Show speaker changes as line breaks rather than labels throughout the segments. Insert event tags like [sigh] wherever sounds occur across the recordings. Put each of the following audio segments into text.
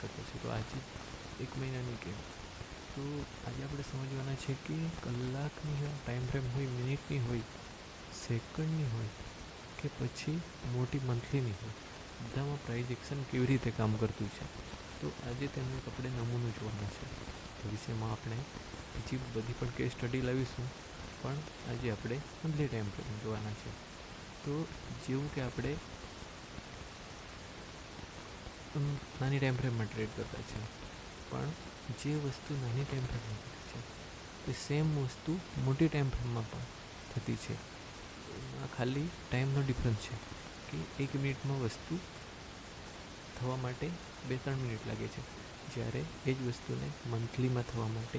કરતા છે તો આજે એક મહિનાની ગેમ તો આજે આપણે સમજવાના છે કે કલાકની ટાઈમ ફ્રેમ હોય મિનિટની હોય સેકન્ડની હોય કે પછી મોટી મંથલીની હોય, બધામાં પ્રાઇઝ એક્શન કેવી રીતે કામ કરતું છે? તો આજે તેનું આપણે નમૂનો જોવાના છે. ભવિષ્યમાં આપણે બીજી બધી પણ કેસ સ્ટડી લાવીશું, પણ આજે આપણે મંથલી ટાઈમ ફ્રેમ જોવાના છે. તો જેવું કે આપણે નાની ટાઈમ ફ્રેમમાં ટ્રેડ કરતા છે. પણ જે વસ્તુ નાની થતી છે તે સેમ વસ્તુ મોટી ટાઈમ ફ્રેમમાં પણ થતી છે. આ ખાલી ટાઈમનો ડિફરન્સ છે કે એક મિનિટમાં વસ્તુ થવા માટે બે ત્રણ મિનિટ લાગે છે. જ્યારે એ જ વસ્તુને મંથલીમાં થવા માટે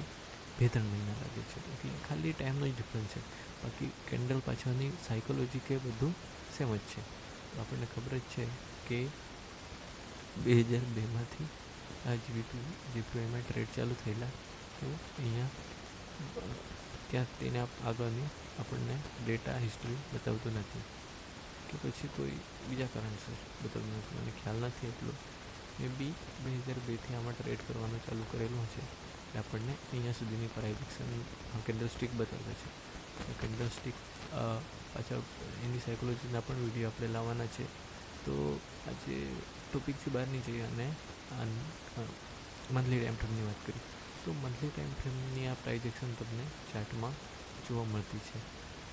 બે ત્રણ મહિના લાગે છે. એટલે ખાલી ટાઈમનો જ ડિફરન્સ છે. બાકી કેન્ડલ પાછળની સાયકોલોજી કે બધું સેમ જ છે. આપણને ખબર જ છે કે બે હજાર બેમાંથી આ જીવીપી જીપીઆઈમાં ટ્રેડ ચાલુ થયેલા. તો અહીંયા ત્યાં તેને આગળની આપણને ડેટા હિસ્ટ્રી બતાવતું નથી. કે પછી કોઈ બીજા કારણસર બતાવતું નથી. મને ખ્યાલ નથી એટલો. મે બી બે હજાર બેથી આમાં ટ્રેડ કરવાનું ચાલુ કરેલું છે એટલે આપણને અહીંયા સુધીની પ્રાઇવેક્શન કેન્ડલ સ્ટિક બતાવે છે. કેન્ડલ સ્ટિક પાછા એની સાયકોલોજીના પણ વીડિયો આપણે લાવવાના છે. તો આજે ટોપિકથી બહાર નહીં જઈએ અને મંથલી ટાઈમ ફ્રેમની વાત કરી તો મંથલી ટાઈમ ફ્રેમની આ પ્રાઇઝેક્શન તમને ચાર્ટમાં જોવા મળતી છે.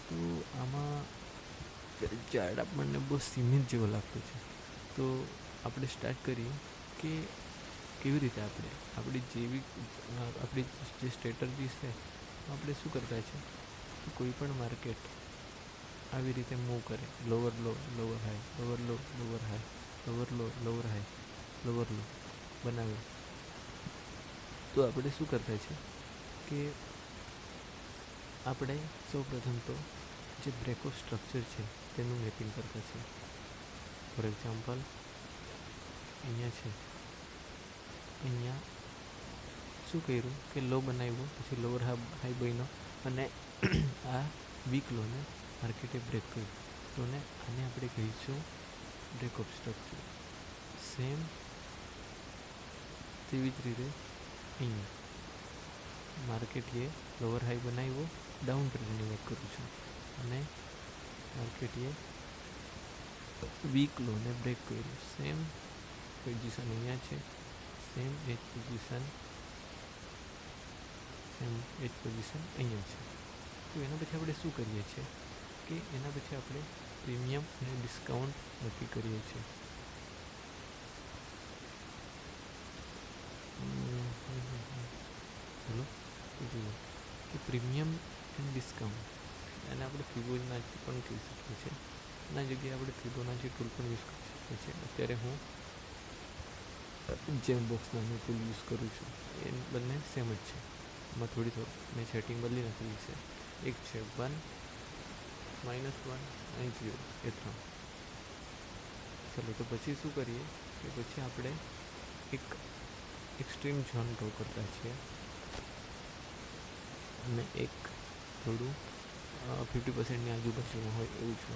તો આમાં ચાર્ટ આપણને બહુ સીમિત જેવો લાગતો છે. તો આપણે સ્ટાર્ટ કરીએ કે કેવી રીતે આપણે, આપણી જેવી આપણી જે સ્ટ્રેટર્જી છે, આપણે શું કરતા છે? કોઈ પણ માર્કેટ આવી રીતે મૂવ કરે. Lower low lower high lower low lower high lower low lower high lower low બનાવે તો આપણે શું કરતા છે કે આપણે સૌ પ્રથમ તો જે બ્રેકો સ્ટ્રક્ચર છે તેનું મેપિંગ કરતા છે. ફોર એક્ઝામ્પલ, અહીંયા છે. અહીંયા શું કર્યું કે લો બનાવ્યો, પછી લોવર હાઈ બન્યો અને આ વીક લોને માર્કેટે બ્રેક કર્યું. તો ને આને આપણે કહીશું ઓફ સ્ટ્રક્ચર સેમ તેવી જ રીતે અહીંયા માર્કેટીએ લોવર હાઈ બનાવ્યો. ડાઉન ટ્રેન્ડની વાત કરું છું. અને માર્કેટીએ વીક લોને બ્રેક કર્યું. સેમ પોઝિશન અહીંયા છે. Same edge position same edge position અહીંયા છે. તો એના પછી આપણે શું કરીએ છીએ? કે એના પછી આપણે પ્રીમિયમ અને ડિસ્કાઉન્ટ નક્કી કરીએ છીએ. હલો જુઓ, કે પ્રીમિયમ એન્ડ ડિસ્કાઉન્ટ. અને આપણે ફિબોનાચી પણ કહી શકીએ છીએ. એના જગ્યાએ આપણે ફિબોનાચી ટૂલ પણ યુઝ કરી શકીએ છીએ. અત્યારે હું જેમ બોક્સ નામનું ટૂલ યુઝ કરું છું. એ બંને સેમ જ છે. એમાં થોડી થોડી, મેં સેટિંગ બદલી નાખેલી છે. એક છે વન માઇનસ વન અને ઝીરો એ ત્રણ ચલો, તો પછી શું કરીએ? કે પછી આપણે એક એક્સ્ટ્રીમ ઝોન ડ્રો કરતા છીએ. અને એક થોડું ફિફ્ટી પર્સન્ટની આજુબાજુમાં હોય એવું છે.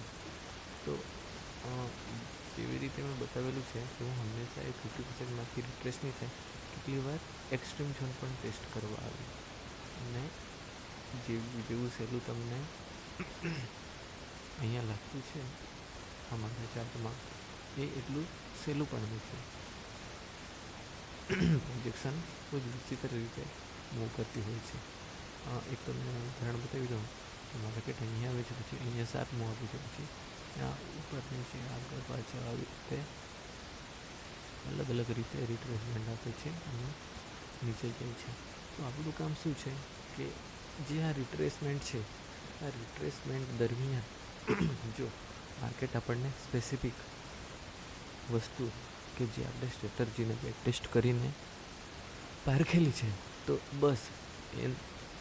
તો જેવી રીતે મેં બતાવેલું છે કે હું હંમેશા એ ફિફ્ટી પર્સન્ટમાંથી રિપ્લેસ નહીં થાય. કેટલી વાર? એક્સ્ટ્રીમ ઝોન પણ ટેસ્ટ કરવા આવી. અને જેવું જેવું સહેલું તમને અહીંયા લાગતું છે અમારા ચાર્ટમાં એ એટલું સહેલું પણ નથી પ્રોજેક્શન ખૂબ જ વિચિત્ર રીતે મૂવ કરતી હોય છે. એક તમને ઉદાહરણ બતાવી દઉં. કે માર્કેટ અહીંયા આવે છે, પછી અહીંયા સાત મૂવ આપે છે, પછી ત્યાં ઉપર નીચે આગળ પાછળ આવી રીતે અલગ અલગ રીતે રિટ્રેસમેન્ટ આપે છે અને નીચે જાય છે. તો આપણું કામ શું છે? કે જે આ રિટ્રેસમેન્ટ છે, આ રિટ્રેસમેન્ટ દરમિયાન જો માર્કેટ આપણને સ્પેસિફિક વસ્તુ કે જે આપણે સ્ટ્રેટર્જીને બેક ટેસ્ટ કરીને પારખેલી છે, તો બસ એ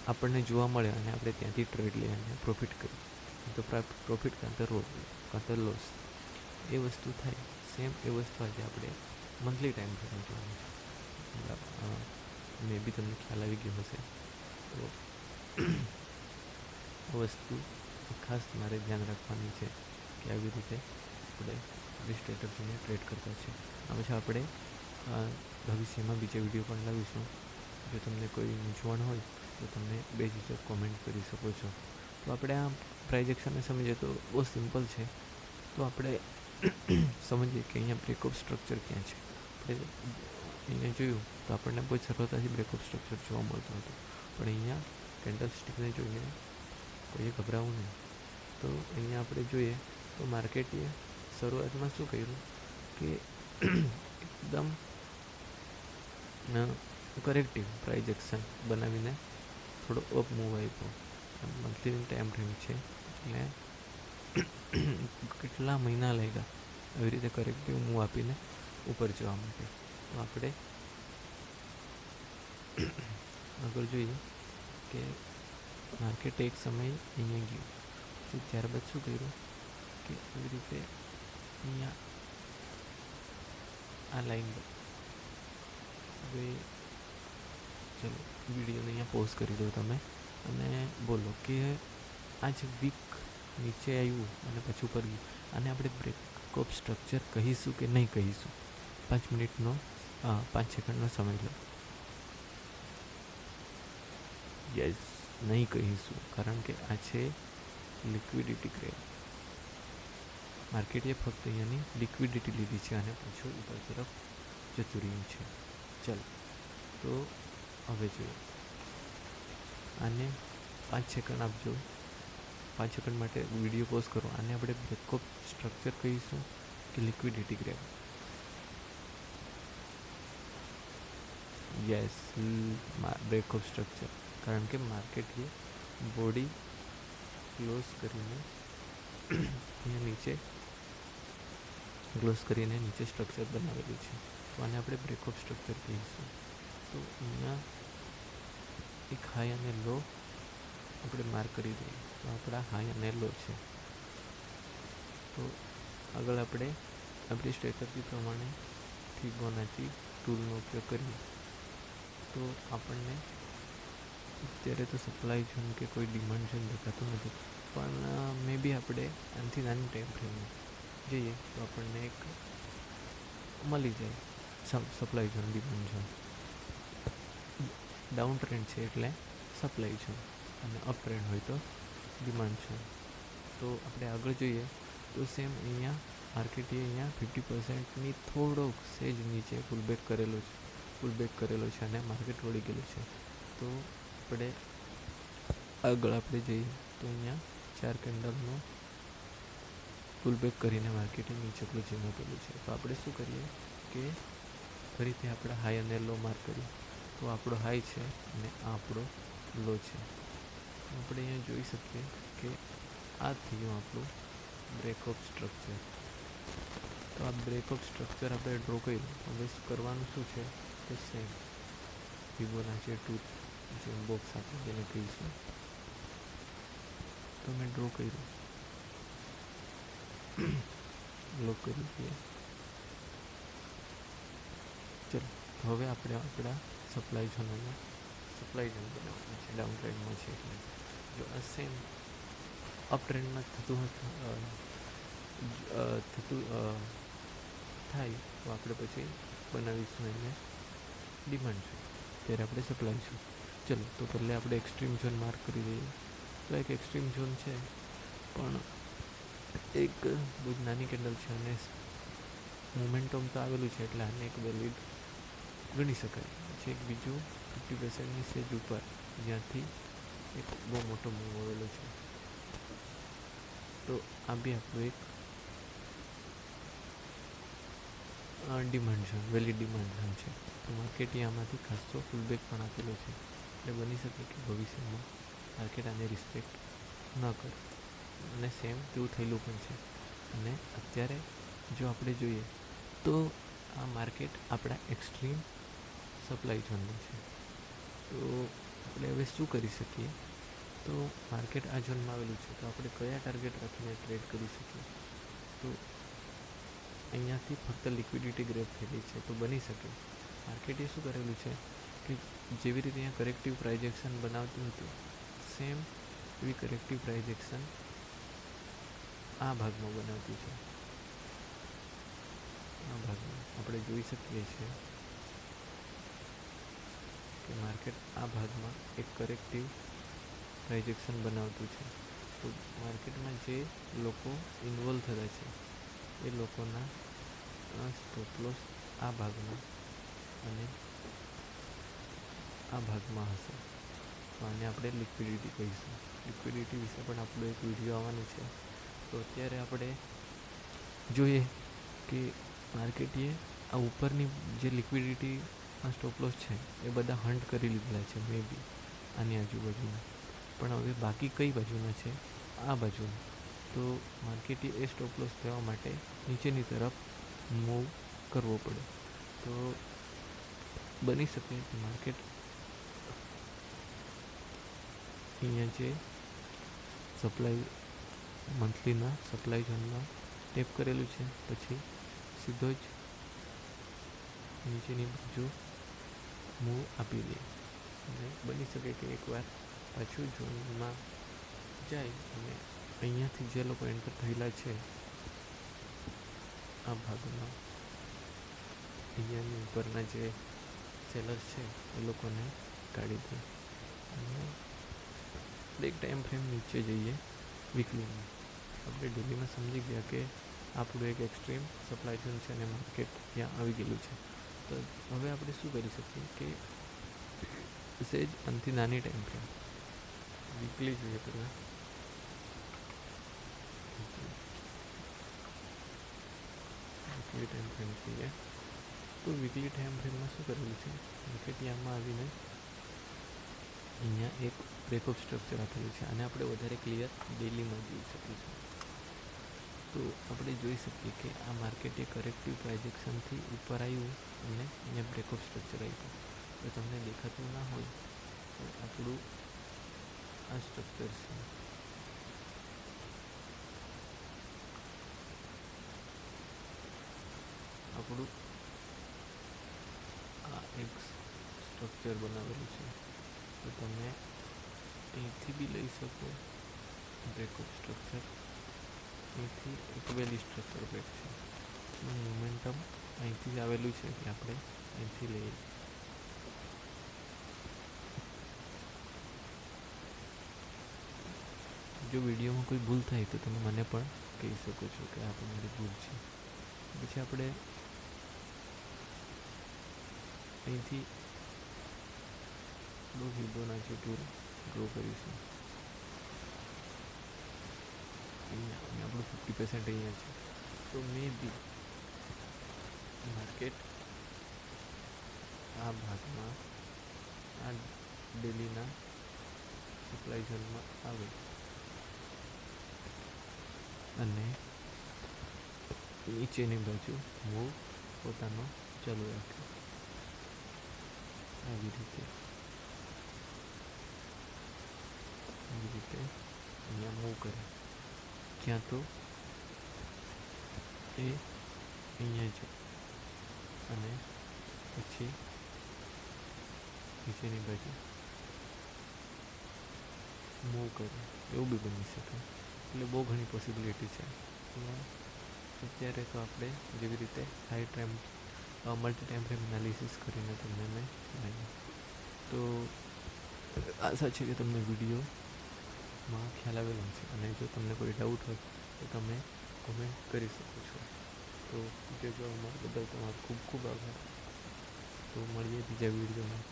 આપણને જોવા મળે અને આપણે ત્યાંથી ટ્રેડ લઈ અને પ્રોફિટ કરીએ. તો પ્રોફિટ કાં તો રો લોસ એ વસ્તુ થાય. સેમ એ વસ્તુ આજે આપણે મંથલી ટાઈમ ફ્રેમ જોવાનું છે. મે બી તમને ખ્યાલ આવી ગયો હશે. તો, આ વસ્તુ ખાસ મારે ધ્યાન રાખવાની છે કે આવી રીતે આપણે સ્ટ્રેટર્જીને ટ્રેડ કરતા છે. આ પછી આપણે ભવિષ્યમાં બીજા વીડિયો પણ લાવીશું. જો તમને કોઈ મૂંઝવણ હોય, તો તમે બે બેઝિક કોમેન્ટ કરી શકો છો. તો આપણે આ પ્રાઇજેક્શનને સમજીએ તો બહુ સિમ્પલ છે. તો આપણે [coughs] સમજીએ કે અહીંયા બ્રેકઅપ સ્ટ્રક્ચર ક્યાં છે. આપણે અહીંયા જોયું તો આપણને બહુ સરળતાથી બ્રેકઅપ સ્ટ્રક્ચર જોવા મળતું હતું. પણ અહીંયા કેન્ડલ સ્ટિકને જોઈને કોઈએ ગભરાવું નહીં. તો અહીંયા આપણે જોઈએ તો માર્કેટે શરૂઆતમાં શું કર્યું કે એકદમ કરેક્ટિવ પ્રાઇઝેક્શન બનાવીને થોડો અપ મૂવ આપ્યો. મંથલી ટાઈમ ફ્રેમ છે. એટલે કેટલા મહિના લાગ્યા આવી રીતે કરેક્ટિવ મૂવ આપીને ઉપર જવા માટે. તો આપણે આગળ જોઈએ કે માર્કેટ એક સમય અહીંયા ગયું. પછી ત્યારબાદ શું કર્યું કે એવી રીતે અહીંયા આ લાઈન હવે ચલો વિડીયોને અહીંયા પોઝ કરી દો તમે અને બોલો કે આ જે વીક નીચે આવ્યું અને પછી ઉપર ગયું આને આપણે બ્રેકઅપ સ્ટ્રક્ચર કહીશું કે નહીં કહીશું પાંચ મિનિટનો પાંચ સેકન્ડનો સમય લો યસ નહીં કહીશું કારણ કે આ છે લિક્વિડિટી ક્રેપ માર્કેટે ફક્ત અહીંયાની લિક્વિડિટી લીધી છે અને પાછું ઉપર તરફ જતું રહ્યું છે. ચાલો, તો હવે જોઈએ. આને પાંચ સેકન્ડ આપજો. પાંચ સેકન્ડ માટે વીડિયો પોઝ કરો. આને આપણે બ્રેકઅપ સ્ટ્રક્ચર કહીશું કે liquidity grab yes breakup structure કારણ કે માર્કેટ એ બોડી ક્લોઝ કરીને અહીંયા નીચે ક્લોઝ કરીને નીચે સ્ટ્રક્ચર બનાવેલું છે. તો આને આપણે બ્રેકઅપ સ્ટ્રક્ચર કહીશું. તો અહીંયા એક હાઈ અને લો આપણે માર્ક કરી દઈએ. તો આપણા હાઈ અને લો છે. તો આગળ આપણે આપણી સ્ટ્રેટજી પ્રમાણે ફિબોનાચી ટૂલનો ઉપયોગ કરીએ. તો આપણને અત્યારે તો સપ્લાય ઝોન કે કોઈ ડિમાન્ડ છે દેખાતું નથી. પણ મે બી આપણે આનાથી નાની ટાઈમ ફ્રેમમાં જઈએ તો આપણને એક મળી જાય supply zone demand zone down trend છે એટલે સપ્લાય ઝોન અને અપ ટ્રેન્ડ હોય તો ડિમાન્ડ ઝોન તો આપણે આગળ જોઈએ તો સેમ અહીંયા માર્કેટે અહીંયા ફિફ્ટી પર્સન્ટની થોડોક સેજ નીચે પુલબેક કરેલો છે પુલબેક કરેલો છે અને માર્કેટ વળી ગયેલું છે. તો આપણે આગળ આપણે જઈએ તો અહીંયા ચાર કેન્ડલનો પુલબેક કરીને માર્કેટિંગ નીચે ક્લોઝિંગ આપેલું છે. તો આપણે શું કરીએ કે ફરીથી આપણે હાઈ અને લો માર્ક કરીએ. તો આપણો હાઈ છે અને આપણો લો છે. આપણે અહીંયા જોઈ શકીએ કે આ થયું આપણું બ્રેકઅપ સ્ટ્રક્ચર તો આ બ્રેકઅપ સ્ટ્રક્ચર આપણે ડ્રો કર્યું. હવે કરવાનું શું છે? કે સેમ વિવોના જે ટુ જે બોક્સ આપણે તેને કહીશું તો મેં ડ્રો કર્યું. લોક કરી દઈએ ચલો, હવે આપણે આપણા સપ્લાય ઝોનોમાં સપ્લાય ઝોન બનાવવાનું છે. ડાઉન ટ્રેન્ડમાં છે એટલે. જો આ સેમ અપ ટ્રેન્ડમાં થતું થતું થાય, તો આપણે પછી બનાવીશું એને ડિમાન્ડ છે. ત્યારે આપણે સપ્લાય છું ચલો, તો પહેલાં આપણે એક્સ્ટ્રીમ ઝોન માર્ક કરી દઈએ. તો એક એક્સ્ટ્રીમ ઝોન છે, પણ એક બહુ જ નાની કેન્ડલ છે અને મોમેન્ટમ તો આવેલું છે, એટલે આને એક વેલિડ ગણી શકાય. પછી એક બીજું ફિફ્ટી પર્સન્ટની સેજ ઉપર, જ્યાંથી એક બહુ મોટો મૂવ આવેલો છે. તો આ બી આપણું એક demand zone valid demand zone છે. તો માર્કેટ આમાંથી ખાસો ફૂલબેક પણ આપેલો છે. એટલે બની શકે કે ભવિષ્યમાં માર્કેટ આને રિસ્પેક્ટ ન કરે અને સેમ તેવું થયેલું પણ છે અને અત્યારે જો આપણે જોઈએ તો આ માર્કેટ આપણા એક્સ્ટ્રીમ સપ્લાય ઝોનનું છે તો આપણે હવે શું કરી શકીએ તો માર્કેટ આ ઝોનમાં આવેલું છે તો આપણે કયા ટાર્ગેટ રાખીને ટ્રેડ કરી શકીએ તો અહીંયાથી ફક્ત લિક્વિડિટી ગ્રેપ થયેલી છે તો બની શકે માર્કેટે શું કરેલું છે કે જેવી રીતે અહીંયા કરેક્ટિવ પ્રાઇજેક્શન બનાવતું હતું સેમ એવી કરેક્ટિવ પ્રાઇજેક્શન આ ભાગમાં બનાવતું છે. આ ભાગમાં આપણે જોઈ શકીએ છીએ કે માર્કેટ આ ભાગમાં એક કરેક્ટિવ પ્રાઇજેક્શન બનાવતું છે. તો માર્કેટમાં જે લોકો ઇન્વોલ્વ થતા છે, એ લોકોના સ્ટોપ લોસ આ ભાગમાં અને આ ભાગમાં હશે. તો આને આપણે લિક્વિડિટી કહીશું. લિક્વિડિટી વિશે પણ આપણો એક વીડિયો આવવાનો છે. તો અત્યારે આપણે જોઈએ કે માર્કેટે આ ઉપરની જે લિક્વિડિટી આ લોસ છે, એ બધા હન્ટ કરી લીધેલા છે મે બી આની આજુબાજુના પણ હવે બાકી કઈ બાજુના છે? આ બાજુના. તો માર્કેટે એ સ્ટોપલોસ થવા માટે નીચેની તરફ મૂવ કરવો પડે. તો બની શકે કે માર્કેટ અહીંયા જે સપ્લાય મંથલીના સપ્લાય ઝોનમાં ટેપ કરેલું છે, પછી સીધો જ નીચેની બાજુ મૂવ આપી દે અને બની શકે કે એકવાર પાછું ઝોનમાં જાય અને અહીંયાથી જે લોકો એન્ટર થયેલા છે, આ ભાગમાં અહીંયાની ઉપરના જે સેલર્સ છે, એ લોકોને કાઢી દે અને એક ટાઈમ ફ્રેમ નીચે જઈએ વીકલીમાં આપણે ડેલીમાં સમજી ગયા કે આપણું એક એક્સ્ટ્રીમ સપ્લાય ચેન છે અને માર્કેટ ત્યાં આવી ગયેલું છે તો હવે આપણે શું કરી શકીએ કે સેજ આનાથી નાની ટાઈમ ફ્રેમ વીકલી જોઈએ પહેલાં વીકલી ટાઈમ ફ્રેમ જોઈએ તો વીકલી ટાઈમ ફ્રેમમાં શું કરેલું છે માર્કેટ યામાં આવીને અહીંયા એક બ્રેકઅપ સ્ટ્રક્ચર આપેલું છે અને આપણે વધારે ક્લિયર ડેલીમાં જોઈ શકીશું તો આપણે જોઈ શકીએ કે આ માર્કેટે કરેક્ટિવ પ્રાઇજેક્શનથી ઉપર આવ્યું અને અહીંયા બ્રેકઅપ સ્ટ્રક્ચર આવ્યું તો તમને દેખાતું ના હોય, તો આપણું આ સ્ટ્રક્ચર છે. આપણું આ એક સ્ટ્રક્ચર બનાવેલું છે. તો તમે અહીંથી બી લઈ શકો બ્રેકઅપ સ્ટ્રક્ચર અહીંથી એક વેલી સ્ટ્રક્ચર બ્રેક છે. મોમેન્ટમ અહીંથી જ આવેલું છે કે આપણે અહીંથી લઈએ જો વિડીયોમાં કોઈ ભૂલ થાય તો તમે મને પણ કહી શકો છો કે આ તમારી ભૂલ છે. પછી આપણે અહીંથી દો જે ટૂર ડ્રો કરીશું અહીંયા અને આપણું ફિફ્ટી પર્સન્ટ અહીંયા છે. તો મે બી માર્કેટ આ ભાગમાં, આ ડેલીના સપ્લાય ઝોનમાં આવે. અને નીચેની બાજુ મૂવ પોતાનો ચાલુ રાખ્યો. આવી રીતે. આવી રીતે અહીંયા મૂવ કરે ક્યાં તો એ અહીંયા જ અને પછી નીચેની બાજુ મૂવ કરે એવું બી બની શકે એટલે બહુ ઘણી પોસિબિલિટી છે અત્યારે તો આપણે જેવી રીતે high time multi time frame analysis કરીને તમને મેં તો આશા છે કે તમને વિડીયોમાં ખ્યાલ આવેલો છે અને જો તમને કોઈ ડાઉટ હોય, તો તમે કોમેન્ટ કરી શકો છો. તો વીડિયો જોવા બદલ તમારો ખૂબ ખૂબ આભાર. તો મળીએ બીજા વિડીયોમાં